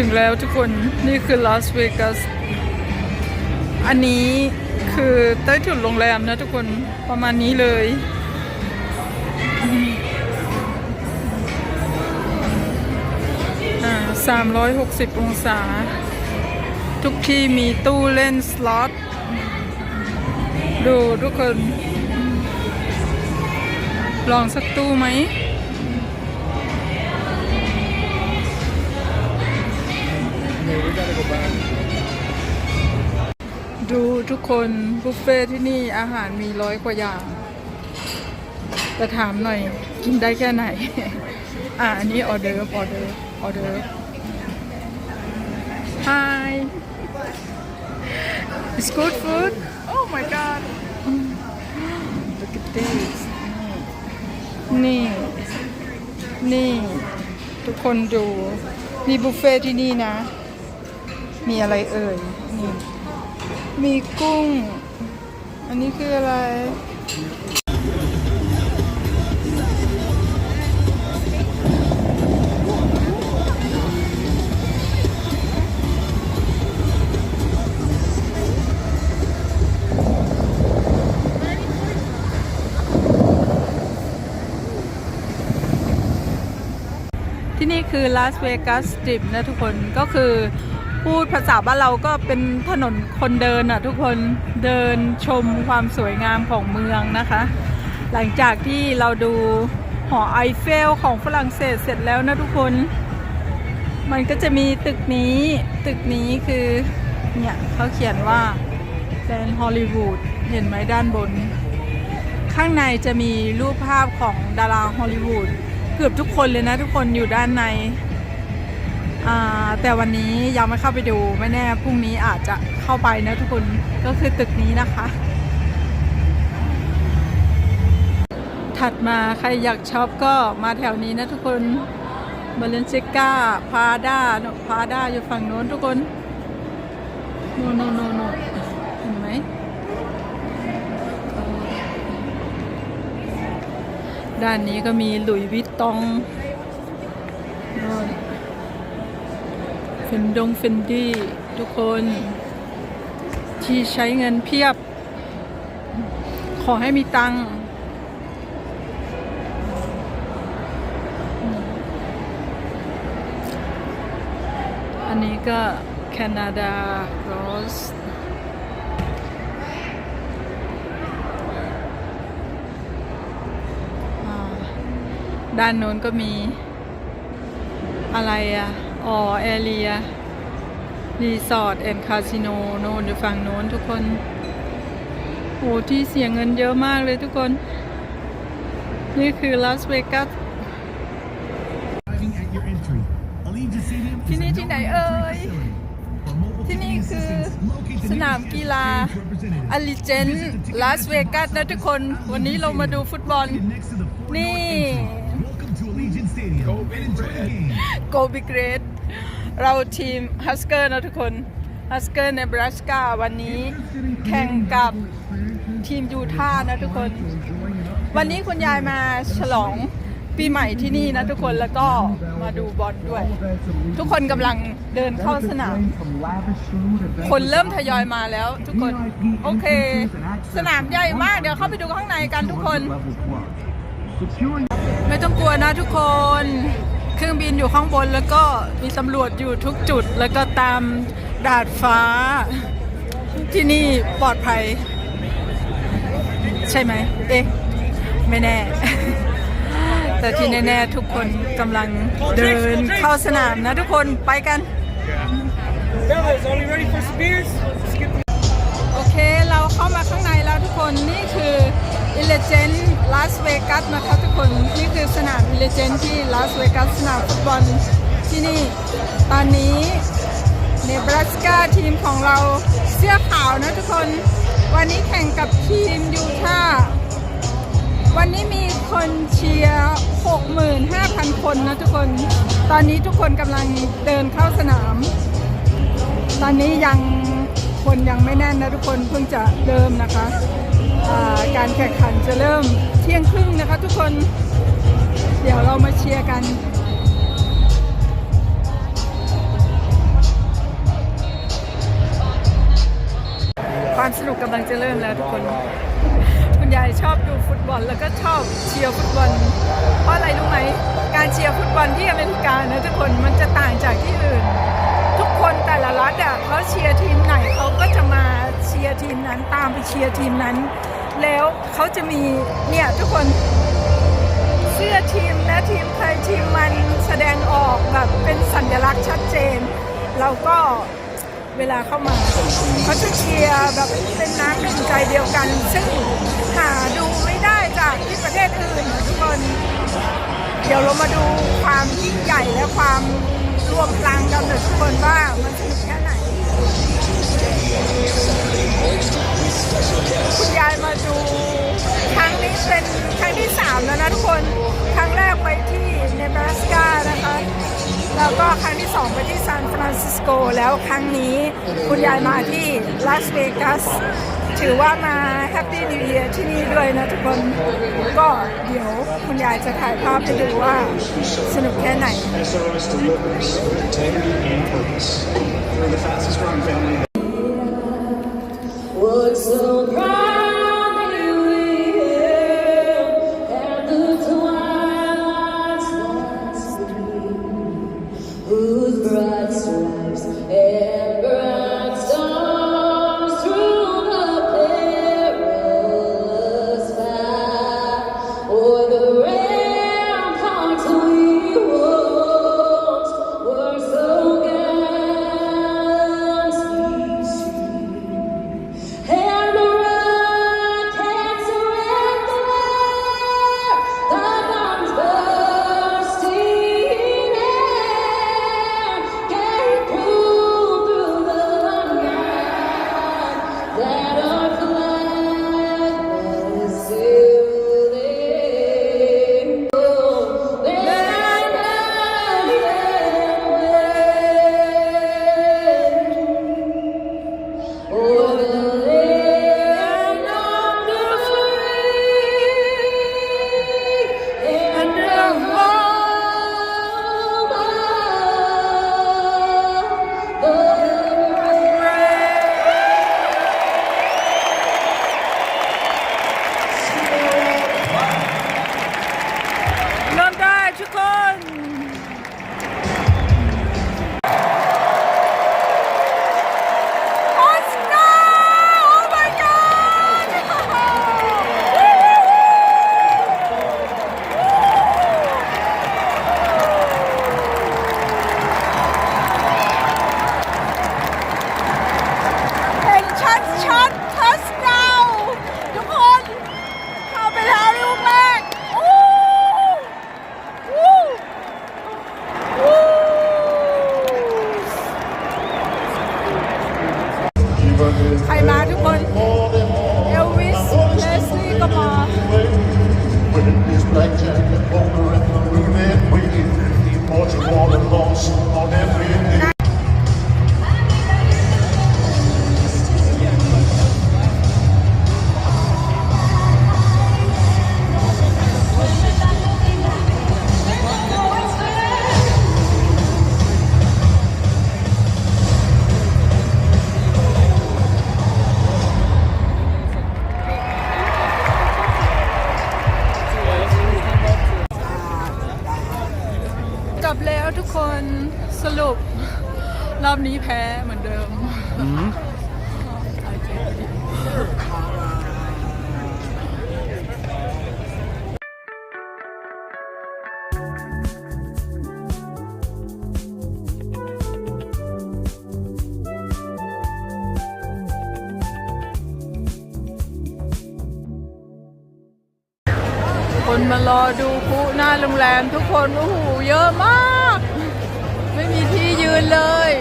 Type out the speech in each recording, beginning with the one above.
ถึงแล้วทุกคนนี่คือลาสเวกัสอันนี้คือใต้ถุนโรงแรมนะทุกคนประมาณนี้เลย อ่า360องศา ทุกที่มีตู้เล่นสล็อต ดูทุกคน ลองสักตู้ไหม ดูทุกคนบุฟเฟ่ที่นี่อาหารมีร้อยกว่าอย่าง แต่ถามหน่อยกินได้แค่ไหน อะ อันนี้ออเดอร์ออเดอร์ออเดอร์ Hi It's good food Oh my god Look at this นี่ นี่ ทุกคนดู นี่บุฟเฟ่ที่นี่นะ มีอะไรเอ่ยนี่มีกุ้ง อันนี้คืออะไรที่นี่คือลาสเวกัสสตรีทนะทุกคนก็คือ พูดภาษาบ้านเราก็เป็นถนนคนเดินอะทุกคนเดินชมความสวยงามของเมืองนะคะ หลังจากที่เราดูหอไอเฟลของฝรั่งเศสเสร็จแล้วนะทุกคน มันก็จะมีตึกนี้ตึกนี้คือเนี่ยเขาเขียนว่าแกรนฮอลลีวูดเห็นไหมด้านบน ข้างในจะมีรูปภาพของดาราฮอลลีวูดเกือบทุกคนเลยนะทุกคนอยู่ด้านใน แต่วันนี้ยังไม่เข้าไปดูไม่แน่พรุ่งนี้อาจจะเข้าไปนะทุกคนก็คือตึกนี้นะคะ ถัดมาใครอยากช็อปก็มาแถวนี้นะทุกคนบาเลนเซกาพาด้าพาด้าอยู่ฝั่งโน้นทุกคนโนโนโนโนเห็นไหมด้านนี้ก็มีหลุยวิตตองโน่น ฟนดงเฟนดี้ทุกคน ที่ใช้เงินเพียบ ขอให้มีตังค์อันนี้ก็แคนาดาโรสด้านโน้นก็มีอะไรอะ อ๋อแอเรียรีสอร์ทแอนด์คาสิโนโน่นอยู่ฝั่งโน้นทุกคนโอ้ที่เสียเงินเยอะมากเลยทุกคน นี่คือลาสเวกัส Arriving at your entry. Allegiant Stadium is ที่ a นี่ที่ไหนเอ่ย facility. For mobile ที่นี่ ticketing คือ assistance, locate the สนาม nearest กีฬา exchange representative. อลิเจนลาสเวกัสนะทุกคน วันนี้เรามาดูฟุตบอล Next to the Fort นี่ Go be game. โกบิเกรดเราทีมฮัสเกอร์นะทุกคนฮัสเกอร์ในบรัสกาวันนี้แข่งกับทีมยูท่านะทุกคน วันนี้คุณยายมาฉลองปีใหม่ที่นี่นะทุกคนแล้วก็มาดูบอลด้วย ทุกคนกำลังเดินเข้าสนาม คนเริ่มทยอยมาแล้วทุกคน โอเค สนามใหญ่มาก เดี๋ยวเข้าไปดูข้างในกันทุกคน ไม่ต้องกลัวนะทุกคน เครื่องบินอยู่ข้างบนแล้วก็มีตำรวจอยู่ทุกจุด แล้วก็ตามดาดฟ้า ที่นี่ปลอดภัย ใช่ไหม เอ๊ะ ไม่แน่ แต่ที่แน่ๆทุกคนกำลังเดินเข้าสนามนะทุกคนไปกัน Fellas, are we ready for some beers? Let's get the โอเค เราเข้ามาข้างในแล้วทุกคนนี่คือ i l l e g e n d Las Vegas นะคะทุกคนนี่คือสนาม i l l e g e n d ที่ Las Vegas สนามฟุตบอลที่นี่ ตอนนี้เนบราสกาทีมของเราเสื้อขาวนะทุกคน วันนี้แข่งกับทีมยูทาวันนี้มีคนเชียร์ 65,000 คนนะทุกคน ตอนนี้ทุกคนกำลังเดินเข้าสนาม ตอนนี้ยังคนยังไม่แน่นนะทุกคนเพิ่งจะเริ่มนะคะ การแข่งขันจะเริ่มเที่ยงครึ่งนะคะทุกคน เดี๋ยวเรามาเชียร์กันความสนุกกำลังจะเริ่มแล้วทุกคน คุณยายชอบดูฟุตบอลแล้วก็ชอบเชียร์ฟุตบอล เพราะอะไรรู้ไหม การเชียร์ฟุตบอลที่อเมริกานะทุกคนมันจะต่างจากที่อื่น ละรัฐอะเขาเชียร์ทีมไหนเขาก็จะมาเชียร์ทีมนั้นตามไปเชียร์ทีมนั้น แล้วเขาจะมีเนี่ยทุกคนเสื้อทีมและทีมใครทีมมันแสดงออกแบบเป็นสัญลักษณ์ชัดเจน เราก็เวลาเข้ามาเขาจะเชียร์แบบเป็นน้ำหนึ่งใจเดียวกัน ซึ่งหาดูไม่ได้จากที่ประเทศอื่นทุกคน เดี๋ยวเรามาดูความยิ่งใหญ่และความ รวมพลังกันเลยทุกคนว่ามันสนุกแค่ไหน คุณยายมาดู ครั้งนี้เป็นครั้งที่สามแล้วนะทุกคน ครั้งแรกไปที่เนบราสกานะคะ แล้วก็ครั้งที่สองไปที่ซานฟรานซิสโก แล้วครั้งนี้คุณยายมาที่ลาสเวกัสถือว่ามาแฮปปี้นิว e ย r ที่นี่ด้วยนะทุกคน ก็เดี๋ยวคุณยายจะถ่ายภาพให้ดูว่าสนุกแค่ไหน SOS delivers ใครมาทุกคน อบนี้แพ้เหมือนเดิมคนมารอดูพลุหน้าโรงแรมทุกคนโอ้โหเยอะมาก ไม่มีที่ยืนเลย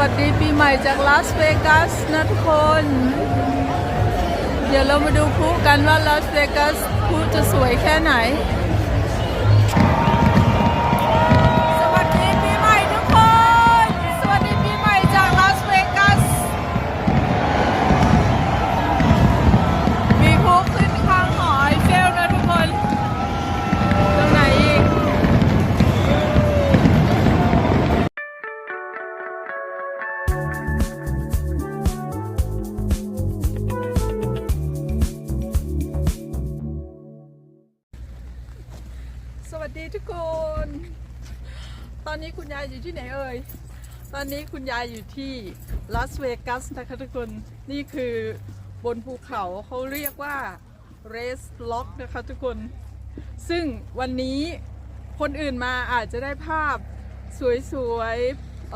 วัสดีปีใหม่จากลาสเวกัสนะทุกคน เดี๋ยวเรามาดูคู่กันว่าลาสเวกัสคู่จะสวยแค่ไหน นนี้คุณยายอยู่ที่ลาสเวกัสนะคะทุกคน นี่คือบนภูเขาเขาเรียกว่าเรสล็อกนะคะทุกคน ซึ่งวันนี้คนอื่นมาอาจจะได้ภาพสวย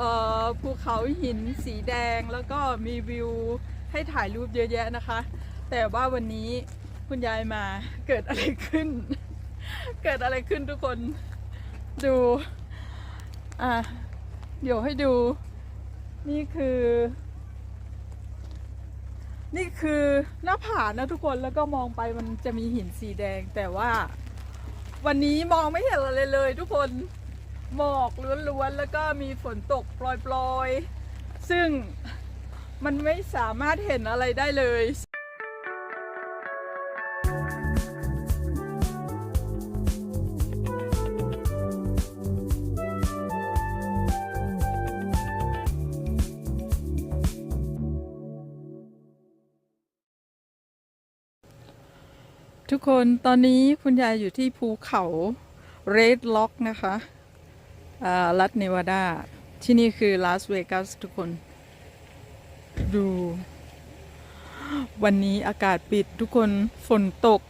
ๆภูเขาหินสีแดงแล้วก็มีวิวให้ถ่ายรูปเยอะแยะนะคะ แต่ว่าวันนี้คุณยายมาเกิดอะไรขึ้น เกิดอะไรขึ้นทุกคนดูอะ เดี๋ยวให้ดู นี่คือ นี่คือหน้าผานะทุกคนแล้วก็มองไปมันจะมีหินสีแดง แต่ว่า วันนี้มองไม่เห็นอะไรเลยทุกคนหมอกล้วนๆแล้วก็มีฝนตกปลอยๆ ซึ่งมันไม่สามารถเห็นอะไรได้เลย ทุกคนตอนนี้คุณยายอยู่ที่ภูเขาเรดล็อกนะคะอ่ารัฐเนวาดา ที่นี่คือลาสเวกัสทุกคน ดู วันนี้อากาศปิดทุกคนฝนตก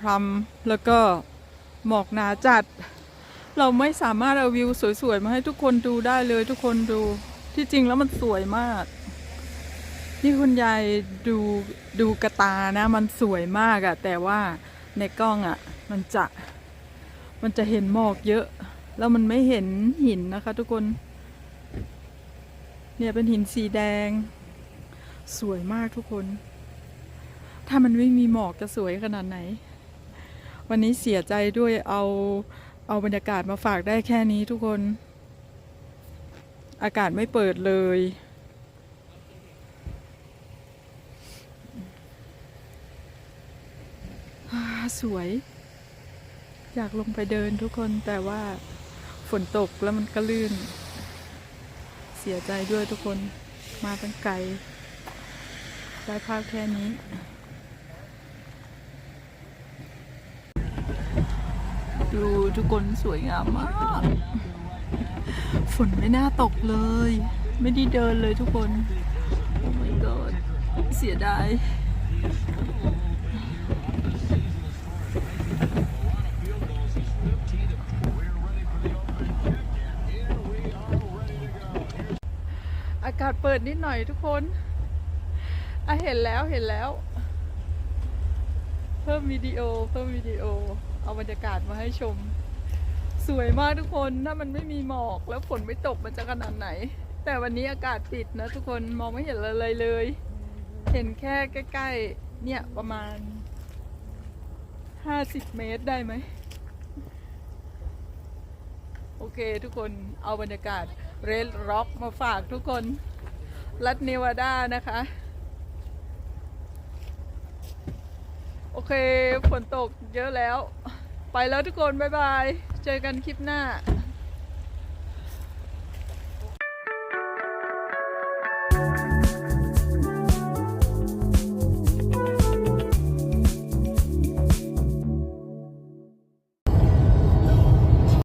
พรำๆแล้วก็หมอกหนาจัด เราไม่สามารถเอาวิวสวยๆ มาให้ทุกคนดูได้เลยทุกคนดูที่จริงแล้วมันสวยมาก นี่คุณยายดูดูกระตานะ มันสวยมากอะแต่ว่าในกล้องอะมันจะมันจะเห็นหมอกเยอะ แล้วมันไม่เห็นหินนะคะ ทุกคน เนี่ยเป็นหินสีแดง สวยมากทุกคน ถ้ามันไม่มีหมอกจะสวยขนาดไหน วันนี้เสียใจด้วยเอาเอาบรรยากาศมาฝากได้แค่นี้ทุกคน อากาศไม่เปิดเลย อ่า สวย อยากลงไปเดินทุกคนแต่ว่าฝนตกแล้วมันก็ลื่น เสียใจด้วยทุกคนมาตั้งไกลได้ภาพแค่นี้ ดูทุกคนสวยงามมาก ฝนไม่น่าตกเลย ไม่ได้เดินเลยทุกคน โอ้ my god เสียดาย อากาศ เปิดนิดหน่อยทุกคนอะเห็นแล้วเห็นแล้ว เพิ่มวิดีโอเพิ่มวิดีโอ เอาบรรยากาศมาให้ชม สวยมากทุกคนถ้ามันไม่มีหมอกแล้วฝนไม่ตกมันจะขนาดไหน แต่วันนี้อากาศปิดนะทุกคนมองไม่เห็นอะไรเลย เห็นแค่ใกล้ๆ เนี่ยประมาณ50เมตรได้ไหม โอเคทุกคนเอาบรรยากาศเรดร็อกมาฝากทุกคน รัฐเนวาดานะคะ โอเคฝนตกเยอะแล้ว ไปแล้วทุกคน บ๊ายบาย เจอกันคลิปหน้า